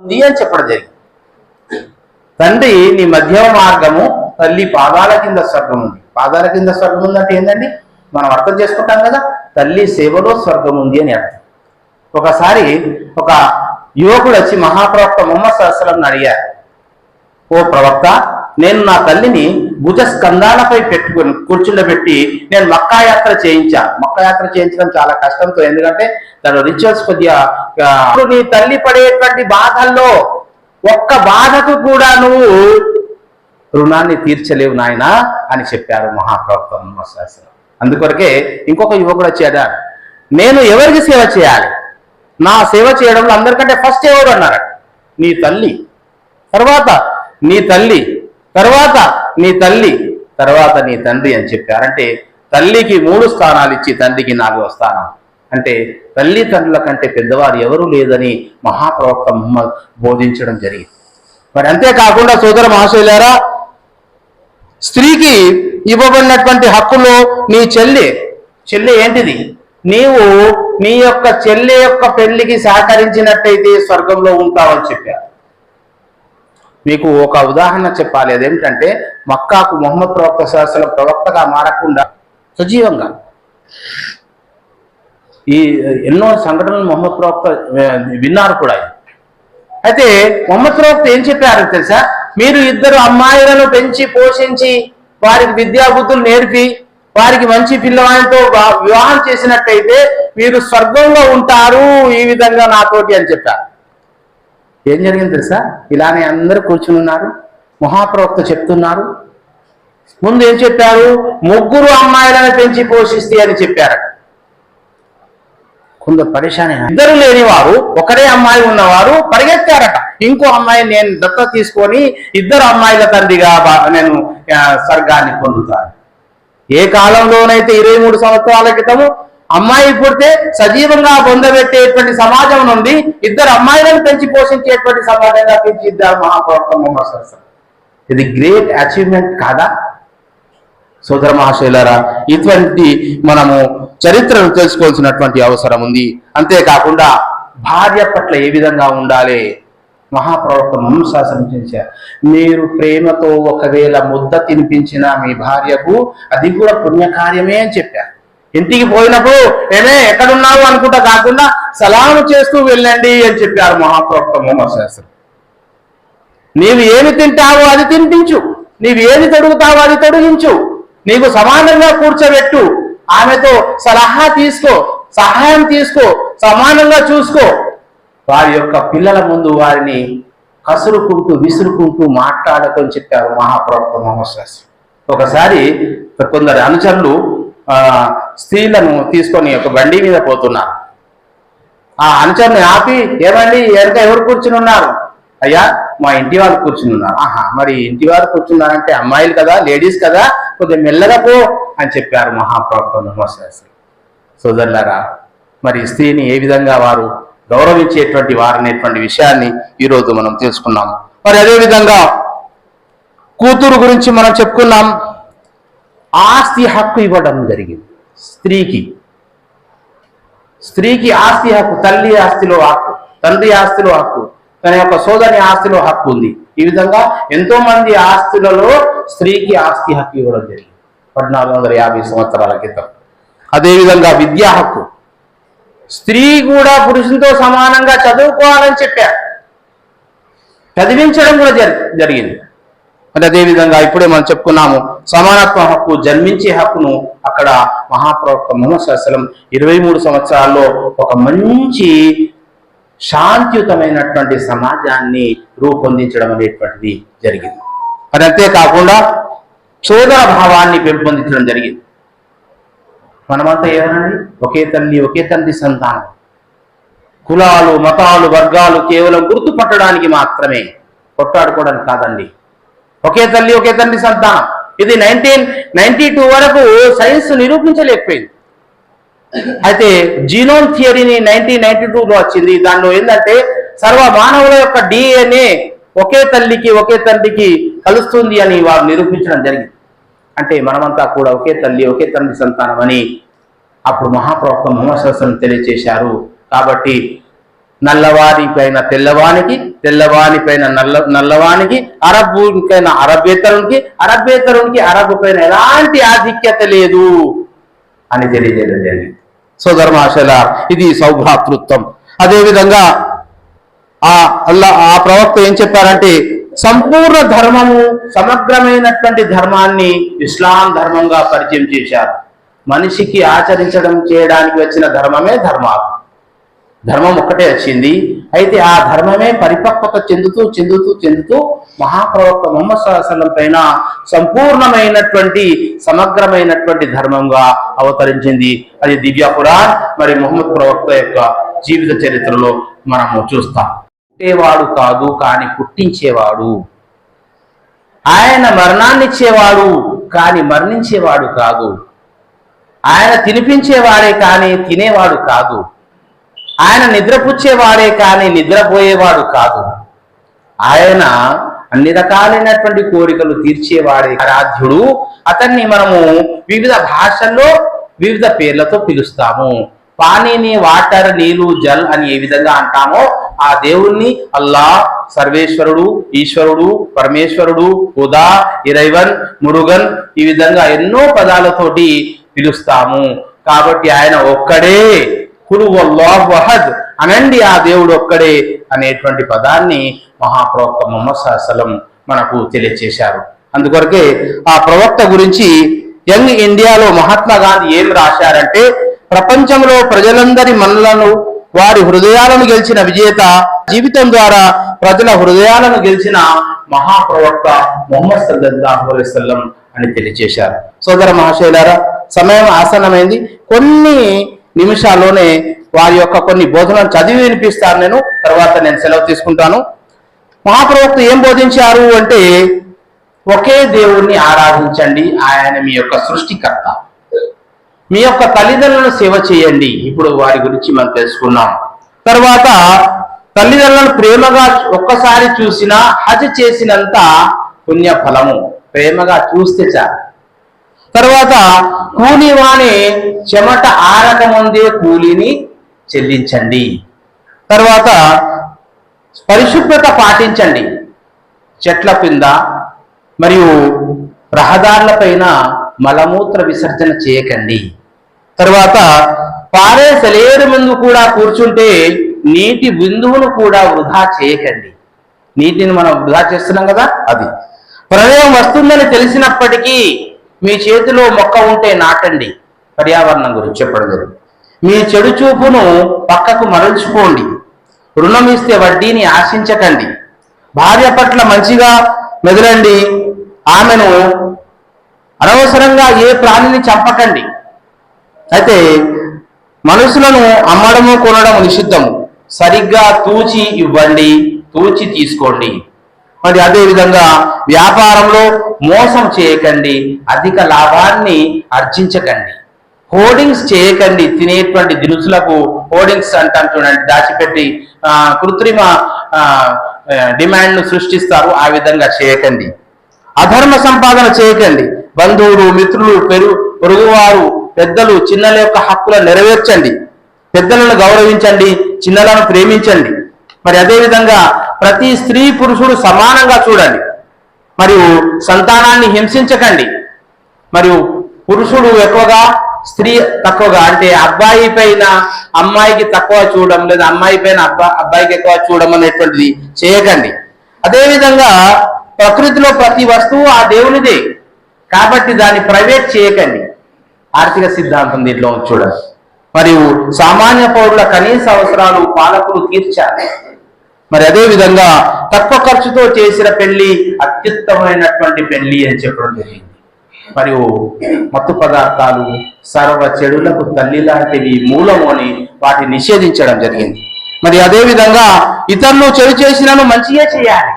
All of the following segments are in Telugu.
ఉంది అని చెప్పడం జరిగింది. తండ్రి నీ మధ్యమ మార్గము తల్లి పాదాల కింద స్వర్గం ఉంది. పాదాల కింద స్వర్గం ఉంది ఏంటండి మనం అర్థం చేసుకుంటాం కదా తల్లి సేవలో స్వర్గం ఉంది అని అర్థం. ఒకసారి ఒక యువకుడు వచ్చి మహాప్రవక్త మొహమ్మద్ సహస్రం అడిగారు. ఓ ప్రవక్త నేను నా తల్లిని భుజ స్కందాలపై పెట్టుకుని కూర్చుండబెట్టి నేను మక్కా యాత్ర చేయించాను. మక్కా యాత్ర చేయించడం చాలా కష్టంతో ఎందుకంటే దాని రిచువల్స్ కొద్దిగా నీ తల్లి పడేటువంటి బాధల్లో ఒక్క బాధకు కూడా నువ్వు రుణాన్ని తీర్చలేవు నాయన అని చెప్పారు మహాప్రవక్త శాస్త్రం అందుకొరకే ఇంకొక యువకుడు వచ్చాడా. నేను ఎవరికి సేవ చేయాలి? నా సేవ చేయడంలో అందరికంటే ఫస్ట్ ఎవరు అన్నారు నీ తల్లి. తర్వాత నీ తల్లి. తర్వాత నీ తల్లి. తర్వాత నీ తండ్రి అని చెప్పారంటే తల్లికి మూడు స్థానాలు ఇచ్చి తండ్రికి నాలుగో స్థానం. అంటే తల్లిదండ్రుల కంటే పెద్దవారు ఎవరూ లేదని మహాప్రవక్త ముహమ్మద్ బోధించడం జరిగింది. మరి అంతేకాకుండా సోదర మహాశైలారా స్త్రీకి ఇవ్వబడినటువంటి హక్కులో నీ చెల్లి చెల్లి ఏంటిది? నీవు నీ యొక్క చెల్లి యొక్క పెళ్ళికి సహకరించినట్టయితే స్వర్గంలో ఉంటావని చెప్పారు. మీకు ఒక ఉదాహరణ చెప్పాలి. అదేమిటంటే మక్కాకు మొహమ్మద్ ప్రవక్త శాస్త్ర ప్రవక్తగా మారకుండా సజీవంగా. ఈ ఎన్నో సంఘటనలు మొహమ్మద్ ప్రవక్త విన్నారు కూడా. అయితే మొహమ్మద్ ప్రవక్త ఏం చెప్పారు తెలుసా? మీరు ఇద్దరు అమ్మాయిలను పెంచి పోషించి వారికి విద్యాబుద్ధులు నేర్పి వారికి మంచి పిల్లవాడితో వివాహం చేసినట్టయితే మీరు స్వర్గంలో ఉంటారు ఈ విధంగా నాతోటి అని చెప్పారు. ఏం జరిగింది తెలుసా? ఇలానే అందరూ కూర్చుని ఉన్నారు. మహాప్రవక్త చెప్తున్నారు. ముందు ఏం చెప్పారు? ముగ్గురు అమ్మాయిలను పెంచి పోషిస్తే అని చెప్పారట కొంత పరిశాని ఇద్దరు లేనివారు ఒకరే అమ్మాయి ఉన్నవారు పరిగెత్తారట. ఇంకో అమ్మాయి నేను దత్త తీసుకొని ఇద్దరు అమ్మాయిల తండ్రిగా నేను స్వర్గాన్ని పొందుతాను. ఏ కాలంలోనైతే ఇరవై మూడు సంవత్సరాల క్రితము అమ్మాయి పుడితే సజీవంగా పొందబెట్టేటువంటి సమాజం నుండి ఇద్దరు అమ్మాయిలను పెంచి పోషించేటువంటి సమాజంగా తీర్చిద్దారు మహాప్రవక్త మొహమ్మద్ ఇది గ్రేట్ అచీవ్మెంట్ కాదా? సోదర మహాశైలరా ఇటువంటి మనము చరిత్రను తెలుసుకోవాల్సినటువంటి అవసరం ఉంది. అంతేకాకుండా భార్య పట్ల ఏ విధంగా ఉండాలి? మహాప్రవక్త మంశాసనం శాసనం చేశారు. మీరు ప్రేమతో ఒకవేళ ముద్ద తినిపించిన మీ భార్యకు అది కూడా పుణ్యకార్యమే అని చెప్పారు. ఇంటికి పోయినప్పుడు ఏమే ఎక్కడున్నావు అనుకుంటా కాకుండా సలాము చేస్తూ వెళ్ళండి అని చెప్పారు మహాప్రవక్త ముహమ్మద్ శాస్త్రం నీవు ఏమి తింటావో అది తినిపించు. నీవు ఏది తొడుగుతావో అది తొడిగించు. నీకు సమానంగా కూర్చోబెట్టు. ఆమెతో సలహా తీసుకో సహాయం తీసుకో సమానంగా చూసుకో. వారి యొక్క పిల్లల ముందు వారిని కసురుకుంటూ విసురుకుంటూ మాట్లాడకని చెప్పారు మహాప్రవక్త మొహమ్మద్ శాస్త్రి ఒకసారి కొందరు అనుచరులు ఆ, స్త్రీలను తీసుకొని ఒక బండి మీద పోతున్నారు. ఆ అనుచరుని ఆపి ఏమండి వెనక ఎవరు కూర్చుని ఉన్నారు అయ్యా మా ఇంటి వాళ్ళు కూర్చుని ఉన్నారు ఆహా మరి ఇంటి వారు కూర్చున్నారంటే అమ్మాయిలు కదా లేడీస్ కదా కొద్దిగా మెల్లగా పో అని చెప్పారు మహాప్రవక్త ముహమ్మద్ సోదరులారా మరి స్త్రీని ఏ విధంగా వారు గౌరవించేటువంటి వారనేటువంటి విషయాన్ని ఈరోజు మనం తెలుసుకున్నాం. మరి అదే విధంగా కూతురు గురించి మనం చెప్పుకున్నాం. ఆస్తి హక్కు ఇవ్వడం జరిగింది. స్త్రీకి. స్త్రీకి ఆస్తి హక్కు తల్లి ఆస్తిలో హక్కు తండ్రి ఆస్తిలో హక్కు తన యొక్క సోదరి ఆస్తిలో హక్కు ఉంది. ఈ విధంగా ఎంతో మంది ఆస్తులలో స్త్రీకి ఆస్తి హక్కు ఇవ్వడం జరిగింది. పద్నాలుగు వందల యాభై సంవత్సరాల క్రితం. అదేవిధంగా విద్యా హక్కు. స్త్రీ కూడా పురుషునితో సమానంగా చదువుకోవాలని చెప్పారు. చదివించడం కూడా జరి- జరిగింది. అంటే అదేవిధంగా ఇప్పుడే మనం చెప్పుకున్నాము సమానత్వ హక్కు జన్మించే హక్కును అక్కడ మహాప్రవక్త ముహమ్మద్ సల్లం ఇరవై మూడు సంవత్సరాల్లో ఒక మంచి శాంతియుతమైనటువంటి సమాజాన్ని రూపొందించడం అనేటువంటిది జరిగింది. మరి అంతేకాకుండా సోదర భావాన్ని పెంపొందించడం జరిగింది. మనమంతా ఏమనండి ఒకే తల్లి ఒకే తండ్రి సంతానం. కులాలు మతాలు వర్గాలు కేవలం గుర్తుపట్టడానికి మాత్రమే కొట్టాడుకోవడానికి కాదండి. ఒకే తల్లి ఒకే తండ్రి సంతానం. ఇది నైన్టీన్ నైన్టీ టూ వరకు సైన్స్ నిరూపించలేకపోయింది. అయితే జీనోమ్ థియరీని నైన్టీన్ నైన్టీ టూలో వచ్చింది. దానిలో ఏంటంటే సర్వ మానవుల యొక్క డిఎన్ఏ ఒకే తల్లికి ఒకే తండ్రికి కలుస్తుంది అని వారు నిరూపించడం జరిగింది. అంటే మనమంతా కూడా ఒకే తల్లి ఒకే తండ్రి సంతానం అని అప్పుడు మహాప్రవక్త ముహమ్మద్ తెలియజేశారు తెలియచేశారు. కాబట్టి నల్లవారి పైన తెల్లవానికి తెల్లవాని పైన నల్ల నల్లవానికి అరబ్బుకైన అరబ్బేతరునికి అరబ్బేతరునికి అరబ్బు పైన ఎలాంటి ఆధిక్యత లేదు అని తెలియజేయడం జరిగింది. సోదరమాషల ఇది సౌభ్రాతృత్వం. అదేవిధంగా ఆ అల్లా ఆ ప్రవక్త ఏం చెప్పారంటే సంపూర్ణ ధర్మము సమగ్రమైనటువంటి ధర్మాన్ని ఇస్లాం ధర్మంగా పరిచయం చేశారు. మనిషికి ఆచరించడం చేయడానికి వచ్చిన ధర్మమే ధర్మాలు. ధర్మం ఒక్కటే వచ్చింది. అయితే ఆ ధర్మమే పరిపక్వత చెందుతూ చెందుతూ చెందుతూ మహాప్రవక్త మొహమ్మద్ సల్లాహం పైన సంపూర్ణమైనటువంటి సమగ్రమైనటువంటి ధర్మంగా అవతరించింది. అది దివ్య మరి మొహమ్మద్ ప్రవక్త యొక్క జీవిత చరిత్రలో మనము చూస్తాం. పుట్టేవాడు కాదు కానీ పుట్టించేవాడు. ఆయన మరణాన్నిచ్చేవాడు కానీ మరణించేవాడు కాదు. ఆయన తినిపించేవాడే కానీ తినేవాడు కాదు. ఆయన నిద్రపుచ్చేవాడే కానీ నిద్రపోయేవాడు కాదు. ఆయన అన్ని రకాలైనటువంటి కోరికలు తీర్చేవాడే ఆరాధ్యుడు. అతన్ని మనము వివిధ భాషల్లో వివిధ పేర్లతో పిలుస్తాము. పానీని వాటర్ నీరు జల్ అని ఏ విధంగా అంటామో ఆ దేవుణ్ణి అల్లా సర్వేశ్వరుడు ఈశ్వరుడు పరమేశ్వరుడు ఉదా ఇరైవన్ మురుగన్ ఈ విధంగా ఎన్నో పదాలతోటి పిలుస్తాము. కాబట్టి ఆయన ఒక్కడే. కుడు వహద్ అనండి ఆ దేవుడు ఒక్కడే అనేటువంటి పదాన్ని మహాప్రవక్త మొహమ్మద్ సల్లం మనకు తెలియచేశారు. అందుకొరకే ఆ ప్రవక్త గురించి యంగ్ ఇండియాలో మహాత్మా గాంధీ ఏం రాశారంటే ప్రపంచంలో ప్రజలందరి మనలను వారి హృదయాలను గెలిచిన విజేత జీవితం ద్వారా ప్రజల హృదయాలను గెలిచిన మహాప్రవక్త మొహమ్మద్ సల్లల్లాహు అలైహి అని తెలియజేశారు సోదర మహాశైలారా సమయం ఆసన్నమైంది. కొన్ని నిమిషాల్లోనే వారి యొక్క కొన్ని బోధనలు చదివి వినిపిస్తాను నేను. తర్వాత నేను సెలవు తీసుకుంటాను. మహాప్రవక్త ఏం బోధించారు అంటే ఒకే దేవుణ్ణి ఆరాధించండి. ఆయన మీ యొక్క సృష్టికర్త. మీ యొక్క తల్లిదండ్రులను సేవ చేయండి. ఇప్పుడు వారి గురించి మనం తెలుసుకున్నాం తర్వాత తల్లిదండ్రులను ప్రేమగా ఒక్కసారి చూసినా హజ్ చేసినంత పుణ్య ఫలము ప్రేమగా చూస్తే చాలు. తర్వాత కూలివాణి చెమట ఆరకముందే కూలిని చెల్లించండి. తర్వాత పరిశుభ్రత పాటించండి. చెట్ల కింద మరియు రహదారులపైన మలమూత్ర విసర్జన చేయకండి. తర్వాత పారే సెలేరు ముందు కూడా కూర్చుంటే నీటి బిందువును కూడా వృధా చేయకండి. నీటిని మనం వృధా చేస్తున్నాం కదా? అది. ప్రళయం వస్తుందని తెలిసినప్పటికీ మీ చేతిలో మొక్క ఉంటే నాటండి. పర్యావరణం గురించి చెప్పడం మీ చెడు చూపును పక్కకు మరల్చుకోండి. రుణం ఇస్తే వడ్డీని ఆశించకండి. భార్య పట్ల మంచిగా మెదలండి. ఆమెను అనవసరంగా ఏ ప్రాణిని చంపకండి. అయితే మనుషులను అమ్మడము కొనడం నిషిద్ధము. సరిగ్గా తూచి ఇవ్వండి తూచి తీసుకోండి. మరి అదే విధంగా వ్యాపారంలో మోసం చేయకండి అధిక లాభాన్ని ఆర్జించకండి. హోర్డింగ్స్ చేయకండి తినేటువంటి దినుసులకు హోర్డింగ్స్ అంటాం చూడండి దాచిపెట్టి కృత్రిమ డిమాండ్ను సృష్టిస్తారు ఆ విధంగా చేయకండి. అధర్మ సంపాదన చేయకండి. బంధువులు మిత్రులు పెరు పొరుగువారు పెద్దలు చిన్నల యొక్క హక్కులను నెరవేర్చండి. పెద్దలను గౌరవించండి చిన్నలను ప్రేమించండి. మరి అదేవిధంగా ప్రతి స్త్రీ పురుషుడు సమానంగా చూడండి. మరియు సంతానాన్ని హింసించకండి. మరియు పురుషుడు ఎక్కువగా స్త్రీ తక్కువగా అంటే అబ్బాయి పైన అమ్మాయికి తక్కువ చూడడం లేదా అమ్మాయి పైన అబ్బా అబ్బాయికి ఎక్కువ చూడడం అనేటువంటిది చేయకండి. అదేవిధంగా ప్రకృతిలో ప్రతి వస్తువు ఆ దేవునిదే. కాబట్టి దాన్ని ప్రైవేట్ చేయకండి. ఆర్థిక సిద్ధాంతం దీంట్లో చూడండి. మరియు సామాన్య పౌరుల కనీస అవసరాలు పాలకులు తీర్చాలి. మరి అదే విధంగా తక్కువ ఖర్చుతో చేసిన పెళ్ళి అత్యుత్తమైనటువంటి పెళ్ళి అని చెప్పడం జరిగింది. మరియు మత్తు పదార్థాలు సర్వ చెడులకు తల్లి లాంటివి మూలము అని వాటిని నిషేధించడం జరిగింది. మరి అదే విధంగా ఇతరులు చెడు చేసినను మంచిగా చేయాలి.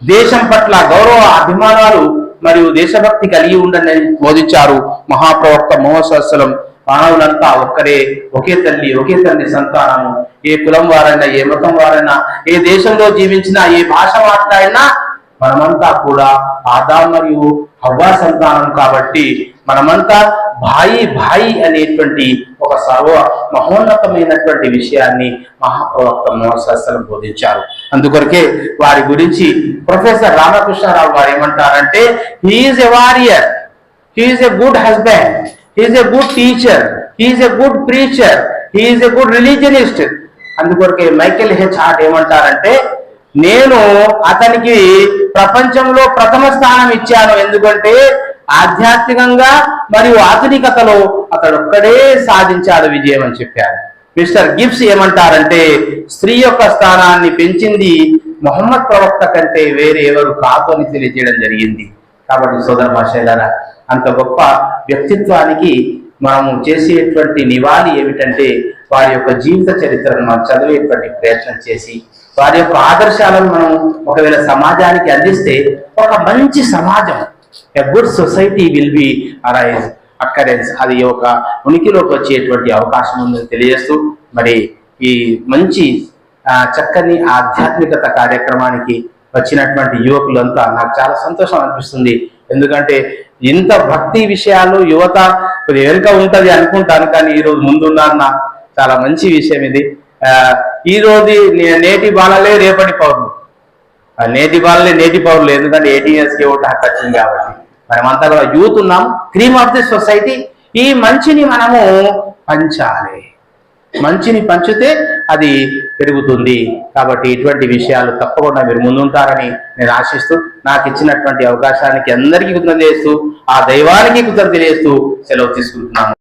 దేశం పట్ల గౌరవ అభిమానాలు మరియు దేశభక్తి కలిగి ఉండని బోధించారు మహాప్రవక్త మహోత్సవం మానవులంతా ఒక్కరే ఒకే తల్లి ఒకే తల్లి సంతానము. ఏ కులం వారైనా ఏ మతం వారైనా ఏ దేశంలో జీవించినా ఏ భాష మాట్లాడినా మనమంతా కూడా ఆదా మరియు హవ్వా సంతానం కాబట్టి మనమంతా భాయి భాయి అనేటువంటి ఒక సర్వ మహోన్నతమైనటువంటి విషయాన్ని మహాప్రవక్త మహోత్సవం బోధించారు. అందుకొరకే వారి గురించి ప్రొఫెసర్ రామకృష్ణారావు గారు ఏమంటారంటే he's a warrior he's a good husband he's a good teacher he's a good preacher he's a good religionist అందుకొరకే మైకెల్ హెచ్ హార్ట్ ఏమంటారంటే నేను అతనికి ప్రపంచంలో ప్రథమ స్థానం ఇచ్చాను. ఎందుకంటే ఆధ్యాత్మికంగా మరియు ఆధునికతలో అతడు ఒక్కడే సాధించాడు విజయం అని చెప్పారు. మిస్టర్ గిబ్స్ ఏమంటారంటే స్త్రీ యొక్క స్థానాన్ని పెంచింది మొహమ్మద్ ప్రవక్త కంటే వేరే ఎవరు కాదు అని తెలియజేయడం జరిగింది. కాబట్టి సోదర భాషలారా అంత గొప్ప వ్యక్తిత్వానికి మనము చేసేటువంటి నివాళి ఏమిటంటే వారి యొక్క జీవిత చరిత్రను మనం చదివేటువంటి ప్రయత్నం చేసి వారి యొక్క ఆదర్శాలను మనం ఒకవేళ సమాజానికి అందిస్తే ఒక మంచి సమాజం a good society will be arise occurrence అది ఒక ఉనికిలోకి వచ్చేటువంటి అవకాశం ఉందని తెలియజేస్తూ మరి ఈ మంచి చక్కని ఆధ్యాత్మికత కార్యక్రమానికి వచ్చినటువంటి యువకులంతా నాకు చాలా సంతోషం అనిపిస్తుంది. ఎందుకంటే ఇంత భక్తి విషయాలు యువత కొద్ది వెనుక ఉంటది అనుకుంటాను కానీ ఈ రోజు ముందున్నారన్న చాలా మంచి విషయం ఇది. ఆ, ఈ రోజు నే- నేటి బాలలే రేపటి పౌరులు ఆ నేటి బాలలే నేటి పౌరులు ఎందుకంటే ఎయిటీన్ ఇయర్స్ ఓటు హక్కు వచ్చింది కాబట్టి. మనమంతా కూడా యూత్ ఉన్నాం. క్రీమ్ ఆఫ్ ది సొసైటీ ఈ మంచిని మనము పంచాలి. మంచిని పంచితే అది పెరుగుతుంది. కాబట్టి ఇటువంటి విషయాలు తప్పకుండా మీరు ముందుంటారని నేను ఆశిస్తూ నాకు ఇచ్చినటువంటి అవకాశానికి అందరికీ కృతజ్ఞత చేస్తూ ఆ దైవానికి కృతజ్ఞత చేస్తూ సెలవు తీసుకుంటున్నాను.